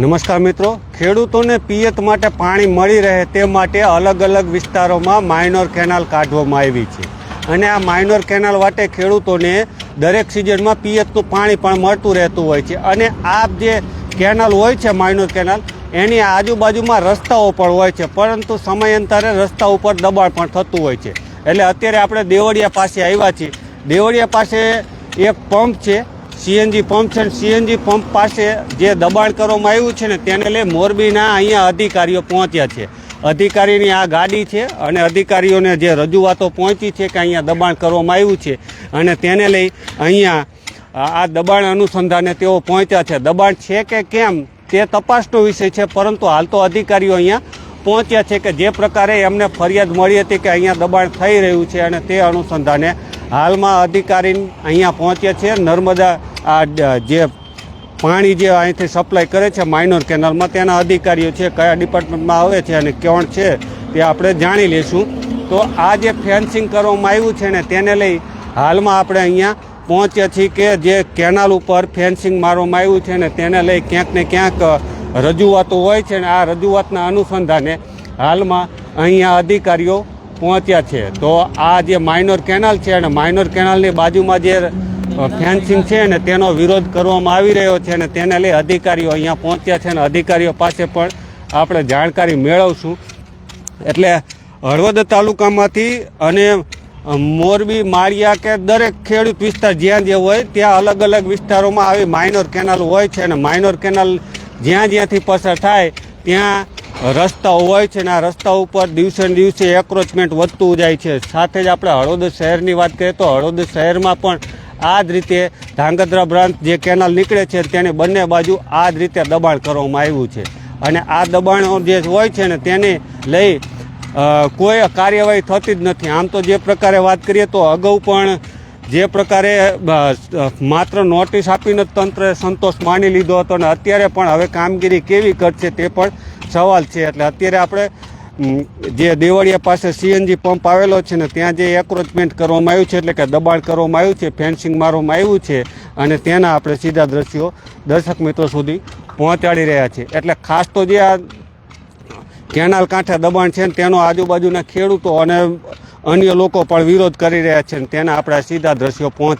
નમસ્કાર મિત્રો. ખેડૂતોને પિયત માટે પાણી મળી રહે તે માટે અલગ અલગ વિસ્તારોમાં માઇનોર કેનાલ કાઢવામાં આવી છે. અને આ માઇનોર કેનાલ માટે ખેડૂતોને દરેક સિઝનમાં પિયતનું પાણી પણ મળતું રહેતું હોય છે. અને આ જે કેનાલ હોય છે માઇનોર કેનાલ, એની આજુબાજુમાં રસ્તાઓ પણ હોય છે, પરંતુ સમયાંતરે રસ્તા ઉપર દબાણ પણ થતું હોય છે. એટલે અત્યારે આપણે દેવળિયા પાસે આવ્યા છીએ. દેવળિયા પાસે એક પંપ છે. સીએનજી પંપ છે સીએનજી પંપ પાસે જે દબાણ કરવામાં આવ્યું છે ને તેને લઈ મોરબીના અહીંયા અધિકારીઓ પહોંચ્યા છે. અધિકારીની આ ગાડી છે અને અધિકારીઓને જે રજૂઆતો પહોંચી છે કે અહીંયા દબાણ કરવામાં આવ્યું છે અને તેને લઈ અહીંયા આ દબાણ અનુસંધાને તેઓ પહોંચ્યા છે. દબાણ છે કે કેમ તે તપાસનો વિષય છે, પરંતુ હાલ તો અધિકારીઓ અહીંયા પહોંચ્યા છે કે જે પ્રકારે એમને ફરિયાદ મળી હતી કે અહીંયા દબાણ થઈ રહ્યું છે અને તે અનુસંધાને હાલમાં અધિકારી અહીંયા પહોંચ્યા છે. નર્મદા આ જે પાણી જે અહીંથી સપ્લાય કરે છે માઇનોર કેનાલમાં તેના અધિકારીઓ છે, કયા ડિપાર્ટમેન્ટમાં આવે છે અને કોણ છે, તે આપણે જાણી લઈશું. તો આ જે ફેન્સિંગ કરવામાં આવ્યું છે ને, તેને લઈ હાલમાં આપણે અહીંયા પહોંચ્યા છીએ કે જે કેનાલ ઉપર ફેન્સિંગ મારવામાં આવ્યું છે ને, તેને લઈ ક્યાંક ને ક્યાંક રજૂઆતો હોય છે ને, આ રજૂઆતના અનુસંધાને હાલમાં અહીંયા અધિકારીઓ પહોંચ્યા છે. તો આ જે માઇનોર કેનાલ છે અને માઇનોર કેનાલની બાજુમાં જે ફેન્સિંગ છે ને તેનો વિરોધ કરવામાં આવી રહ્યો છે અને તેને લઈ અધિકારીઓ અહીંયા પહોંચ્યા છે અને અધિકારીઓ પાસે પણ આપણે જાણકારી મેળવશું. એટલે હળવદ તાલુકામાંથી અને મોરબી, માળિયા કે દરેક ખેડૂત વિસ્તાર જ્યાં જે હોય ત્યાં અલગ અલગ વિસ્તારોમાં આવી માઇનોર કેનાલ હોય છે અને માઇનોર કેનાલ જ્યાં જ્યાંથી પસાર થાય ત્યાં રસ્તાઓ હોય છે અને આ રસ્તા ઉપર દિવસે ને દિવસે એક્રોચમેન્ટ વધતું જાય છે. સાથે જ આપણે હળવદ શહેરની વાત કરીએ તો હળવદ શહેરમાં પણ આ જ રીતે ધાંગધ્રા બ્રાન્ચ જે કેનાલ નીકળે છે તેને બંને બાજુ આ જ રીતે દબાણ કરવામાં આવ્યું છે. અને આ દબાણો જે હોય છે ને તેને લઈ કોઈ કાર્યવાહી થતી જ નથી. આમ તો જે પ્રકારે વાત કરીએ તો અગાઉ પણ જે પ્રકારે માત્ર નોટિસ આપીને તંત્રએ સંતોષ માની લીધો હતો અને અત્યારે પણ હવે કામગીરી કેવી કરશે તે પણ સવાલ છે. એટલે અત્યારે આપણે જે દેવળિયા પાસે સીએનજી પંપ આવેલો છે ને ત્યાં જે એક્રોચમેન્ટ કરવામાં આવ્યું છે, એટલે કે દબાણ કરવામાં આવ્યું છે ફેન્સિંગ મારવામાં આવ્યું છે, અને તેના આપણે સીધા દ્રશ્યો દર્શક મિત્રો સુધી પહોંચાડી રહ્યા છે. એટલે ખાસ તો જે આ કેનાલ કાંઠે દબાણ છે ને તેનો આજુબાજુના ખેડૂતો અને અન્ય લોકો પણ વિરોધ કરી રહ્યા છે ને તેના આપણે સીધા દ્રશ્યો પહોંચ,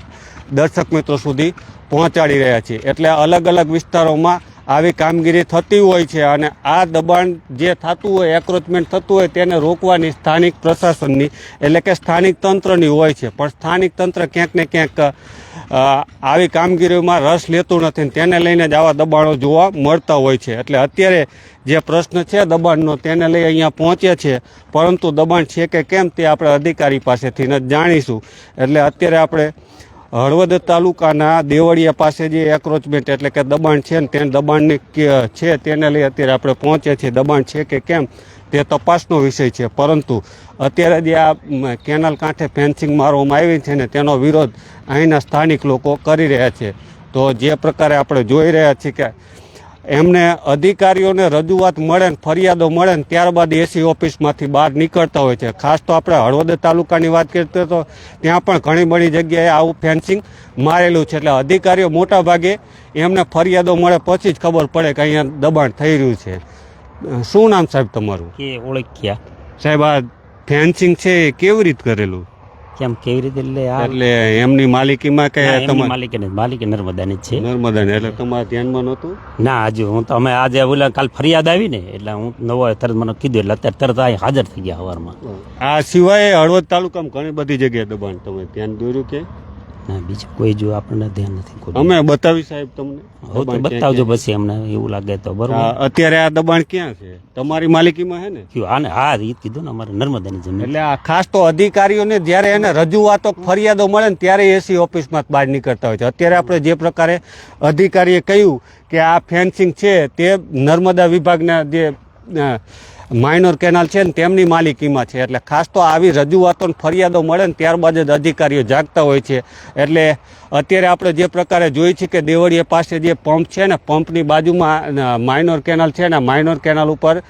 દર્શક મિત્રો સુધી પહોંચાડી રહ્યા છીએ એટલે અલગ અલગ વિસ્તારોમાં આવી કામગીરી થતી હોય છે અને આ દબાણ જે થતું હોય એક્રોચમેન્ટ થતું હોય તેને રોકવાની સ્થાનિક પ્રશાસનની એટલે કે સ્થાનિક તંત્રની હોય છે. પણ સ્થાનિક તંત્ર ક્યાંક ને ક્યાંક આવી કામગીરીમાં રસ લેતું નથી તેને લઈને જ આવા દબાણો જોવા મળતા હોય છે. એટલે અત્યારે જે પ્રશ્ન છે દબાણનો તેને લઈ અહીંયા પહોંચ્યા છે. પરંતુ દબાણ છે કે કેમ તે આપણે અધિકારી પાસેથી જ જાણીશું. એટલે અત્યારે આપણે હળવદ તાલુકાના દેવળિયા પાસે જે એક્રોચમેન્ટ એટલે કે દબાણ છે ને તે દબાણની છે તેને લઈ અત્યારે આપણે પહોંચ્યા છીએ. દબાણ છે કે કેમ? તે તપાસનો વિષય છે. પરંતુ અત્યારે જે આ કેનાલ કાંઠે ફેન્સિંગ મારવામાં આવી છે ને તેનો વિરોધ અહીંના સ્થાનિક લોકો કરી રહ્યા છે. તો જે પ્રકારે આપણે જોઈ રહ્યા છીએ કે એમને અધિકારીઓને રજૂઆત મળે ને ફરિયાદો મળે ને ત્યારબાદ એસી ઓફિસમાંથી બહાર નીકળતા હોય છે. ખાસ તો આપણે હળવદ તાલુકાની વાત કરીએ તો ત્યાં પણ ઘણી બધી જગ્યાએ આવું ફેન્સિંગ મારેલું છે. એટલે અધિકારીઓ મોટા ભાગે એમને ફરિયાદો મળે પછી જ ખબર પડે કે અહીંયા દબાણ થઈ રહ્યું છે. શું નામ સાહેબ તમારું? કે ઓળખ્યા. સાહેબ આ ફેન્સિંગ છે એ કેવી રીત કરેલું? કેમ કેવી રીતે એટલે આ એટલે એમની માલિકીમાં કે તમારી એમની માલિકી નર્મદાની જ છે. નર્મદા એટલે તમારા ધ્યાનમાં નહોતું? ના હજુ હું તો અમે આજે ઓલા કાલ ફરિયાદ આવી ને એટલે હું નવો તરત મને કીધું એટલે અત્યારે તરત અહીં હાજર થઈ ગયા સવારમાં આ સિવાય હળવદ તાલુકામાં ઘણી બધી જગ્યાએ દબાણ. તમે ધ્યાન દોર્યું કે? ના બીજું કોઈ જો આપણને ધ્યાન નથી અમે બતાવી સાહેબ તમને. હવે તો બતાવજો પછી અમને એવું લાગે તો? બરોબર? અત્યારે આ દબાણ ક્યાં છે? તમારી માલિકીમાં હે ને? કયું આને હા રીત કીધું ને અમારે નર્મદાની જમીન. એટલે આ ખાસ તો અધિકારીઓને જ્યારે એને રજૂઆતો ફરિયાદો મળે ને ત્યારે એસી ઓફિસમાં બહાર નીકળતા હોય છે. અત્યારે આપણે જે પ્રકારે અધિકારીએ કહ્યું કે આ ફેન્સિંગ છે તે નર્મદા વિભાગના જે માઇનોર કેનાલ છે ને તેમની માલિકીમાં છે. એટલે ખાસ તો આવી રજૂઆતો ફરિયાદો મળે ને ત્યારબાદ જ અધિકારીઓ જાગતા હોય છે. એટલે અત્યારે આપણે જે પ્રકારે જોઈએ છીએ કે દેવળીયા પાસે જે પંપ છે ને, પંપની બાજુમાં માઇનોર કેનાલ છે ને માઇનોર કેનાલ ઉપર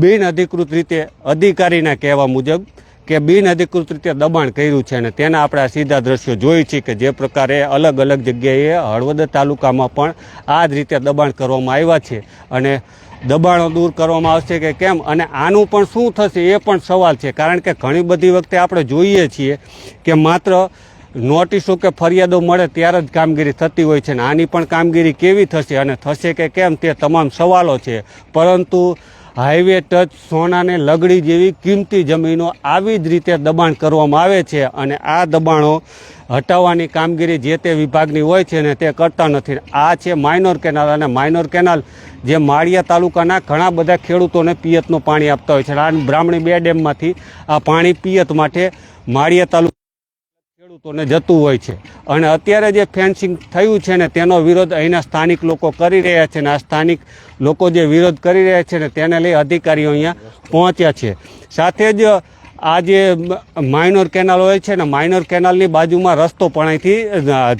બિન અધિકૃત રીતે અધિકારીના કહેવા મુજબ કે બિન અધિકૃત રીતે દબાણ કર્યું છે અને તેના આપણે આ સીધા દ્રશ્યો જોઈ છીએ કે જે પ્રકારે અલગ અલગ જગ્યાએ હળવદ તાલુકામાં પણ આ જ રીતે દબાણ કરવામાં આવ્યા છે. અને દબાણો દૂર કરવામાં આવશે કે કેમ? અને આનું પણ શું થશે એ પણ સવાલ છે. કારણ કે ઘણી બધી વખતે આપણે જોઈએ છીએ કે માત્ર નોટિસો કે ફરિયાદો મળે ત્યારે જ કામગીરી થતી હોય છે ને આની પણ કામગીરી કેવી થશે અને થશે કે કેમ તે તમામ સવાલો છે. પરંતુ હાઈવે ટચ સોનાને લગડી જેવી કિંમતી જમીનો આવી જ રીતે દબાણ કરવામાં આવે છે અને આ દબાણો હટાવવાની કામગીરી જે તે વિભાગની હોય છે ને તે કરતા નથી. આ છે માઇનોર કેનાલ અને માઇનોર કેનાલ, જે માળિયા તાલુકાના ઘણા બધા ખેડૂતોને પિયતનું પાણી આપતા હોય છે. આ બ્રાહ્મણી બે ડેમમાંથી આ પાણી પિયત માટે માળિયા તાલુકા ખેડૂતોને જતું હોય છે. અને અત્યારે જે ફેન્સિંગ થયું છે ને, તેનો વિરોધ અહીંના સ્થાનિક લોકો કરી રહ્યા છે ને, આ સ્થાનિક લોકો જે વિરોધ કરી રહ્યા છે ને, તેને લઈ અધિકારીઓ અહીંયા પહોંચ્યા છે. સાથે જ આ જે માઇનોર કેનાલ હોય છે ને માઇનોર કેનાલની બાજુમાં રસ્તો પણ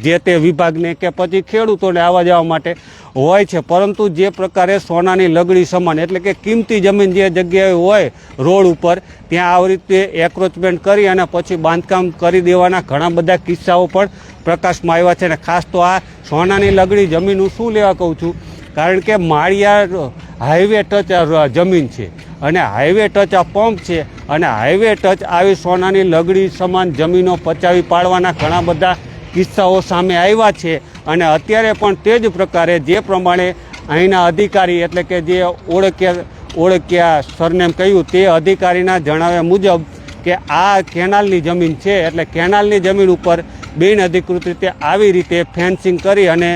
જે તે વિભાગને કે પછી ખેડૂતોને આવવા જવા માટે હોય છે. પરંતુ જે પ્રકારે સોનાની લગડી સમાન, એટલે કે કિંમતી જમીન જે જગ્યાએ હોય, રોડ ઉપર, ત્યાં આવી રીતે એક્રોચમેન્ટ કરી અને પછી બાંધકામ કરી દેવાના ઘણા બધા કિસ્સાઓ પણ પ્રકાશમાં આવ્યા છે. અને ખાસ તો આ સોનાની લગડી જમીન હું શું લેવા કહું છું? કારણ કે માળિયા હાઈવે ટચ જમીન છે અને હાઈવે ટચ આ પંપ છે. અને હાઈવે ટચ આવી સોનાની લગડી સમાન જમીનો પચાવી પાડવાના ઘણા બધા કિસ્સાઓ સામે આવ્યા છે. અને અત્યારે પણ તે જ પ્રકારે જે પ્રમાણે અહીંના અધિકારી એટલે કે જે ઓળખ્યા ઓળખ્યા સરનેમ કહ્યું તે અધિકારીના જણાવ્યા મુજબ કે આ કેનાલની જમીન છે. એટલે કેનાલની જમીન ઉપર બિનઅધિકૃત રીતે આવી રીતે ફેન્સિંગ કરી અને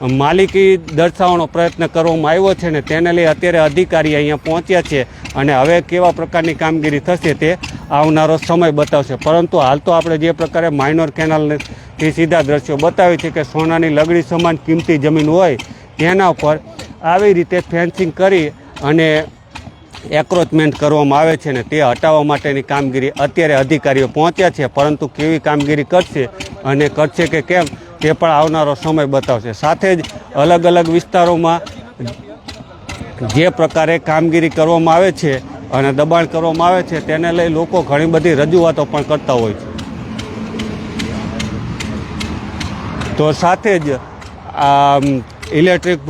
માલિકી દર્શાવવાનો પ્રયત્ન કરવામાં આવ્યો છે ને તેને લઈ અત્યારે અધિકારી અહીંયા પહોંચ્યા છે અને હવે કેવા પ્રકારની કામગીરી થશે તે આવનારો સમય બતાવશે. પરંતુ હાલ તો આપણે જે પ્રકારે માઇનોર કેનાલથી સીધા દ્રશ્યો બતાવી છે કે સોનાની લગડી સમાન કિંમતી જમીન હોય તેના ઉપર આવી રીતે ફેન્સિંગ કરી અને એક્રોચમેન્ટ કરવામાં આવે છે ને તે હટાવવા માટેની કામગીરી અત્યારે અધિકારીઓ પહોંચ્યા છે. પરંતુ કેવી કામગીરી કરશે અને કરશે કે કેમ? તે પણ આવનારો સમય બતાવશે. સાથે જ અલગ અલગ વિસ્તારોમાં જે પ્રકારે કામગીરી કરવામાં આવે છે અને દબાણ કરવામાં આવે છે, તેને લઈ લોકો ઘણી બધી રજૂઆતો પણ કરતા હોય છે. તો સાથે જ આ ઇલેક્ટ્રિક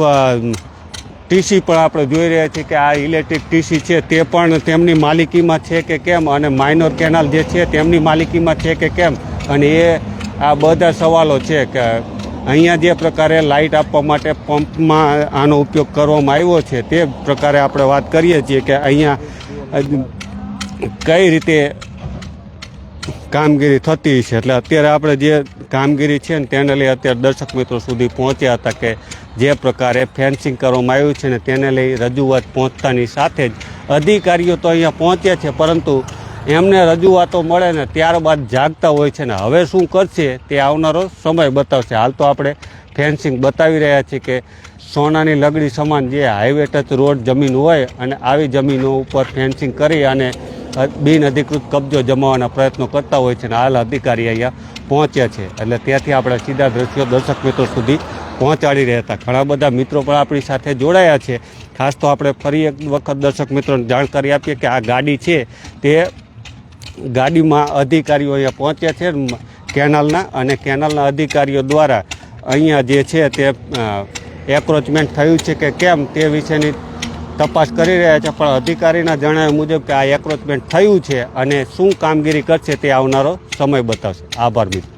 ટીસી પણ આપણે જોઈ રહ્યા છીએ કે આ ઇલેક્ટ્રિક ટીસી છે તે પણ તેમની માલિકીમાં છે કે કેમ અને માઇનોર કેનાલ જે છે તેમની માલિકીમાં છે કે કેમ અને એ આ બધા સવાલો છે કે અહીંયા જે પ્રકારે લાઇટ આપવા માટે પંપમાં આનો ઉપયોગ કરવામાં આવ્યો છે તે પ્રકારે આપણે વાત કરીએ છીએ કે અહીંયા કઈ રીતે કામગીરી થતી છે. એટલે અત્યારે આપણે જે કામગીરી છે ને તેને લઈ અત્યારે દર્શક મિત્રો સુધી પહોંચ્યા હતા કે જે પ્રકારે ફેન્સિંગ કરવામાં આવ્યું છે ને તેને લઈ રજૂઆત પહોંચતાની સાથે જ અધિકારીઓ તો અહીંયા પહોંચ્યા છે, પરંતુ એમને રજૂઆતો મળે ને ત્યારબાદ જાગતા હોય છે ને હવે શું કરશે તે આવનારો સમય બતાવશે. હાલ તો આપણે ફેન્સિંગ બતાવી રહ્યા છીએ કે સોનાની લગડી સમાન જે હાઈવે ટચ રોડ જમીન હોય અને આવી જમીનો ઉપર ફેન્સિંગ કરી અને બિન અધિકૃત કબજો જમાવવાના પ્રયત્નો કરતા હોય છે ને હાલ અધિકારી અહીંયા પહોંચ્યા છે. એટલે ત્યાંથી આપણે સીધા દ્રશ્યો દર્શક મિત્રો સુધી પહોંચાડી રહ્યા ઘણા બધા મિત્રો પણ આપણી સાથે જોડાયા છે. ખાસ તો આપણે ફરી એક વખત દર્શક મિત્રોને જાણકારી આપીએ કે આ ગાડી છે તે ગાડીમાં અધિકારીઓ અહીંયા પહોંચ્યા છે કેનાલના અને કેનાલના અધિકારીઓ દ્વારા અહીંયા જે છે તે એપ્રોચમેન્ટ થયું છે કે કેમ તે વિશેની તપાસ કરી રહ્યા છે, પણ અધિકારીના જણાવ્યા મુજબ કે આ એક્રોચમેન્ટ થયું છે અને શું કામગીરી કરશે તે આવનારો સમય બતાવશે. આભાર મિત્રો.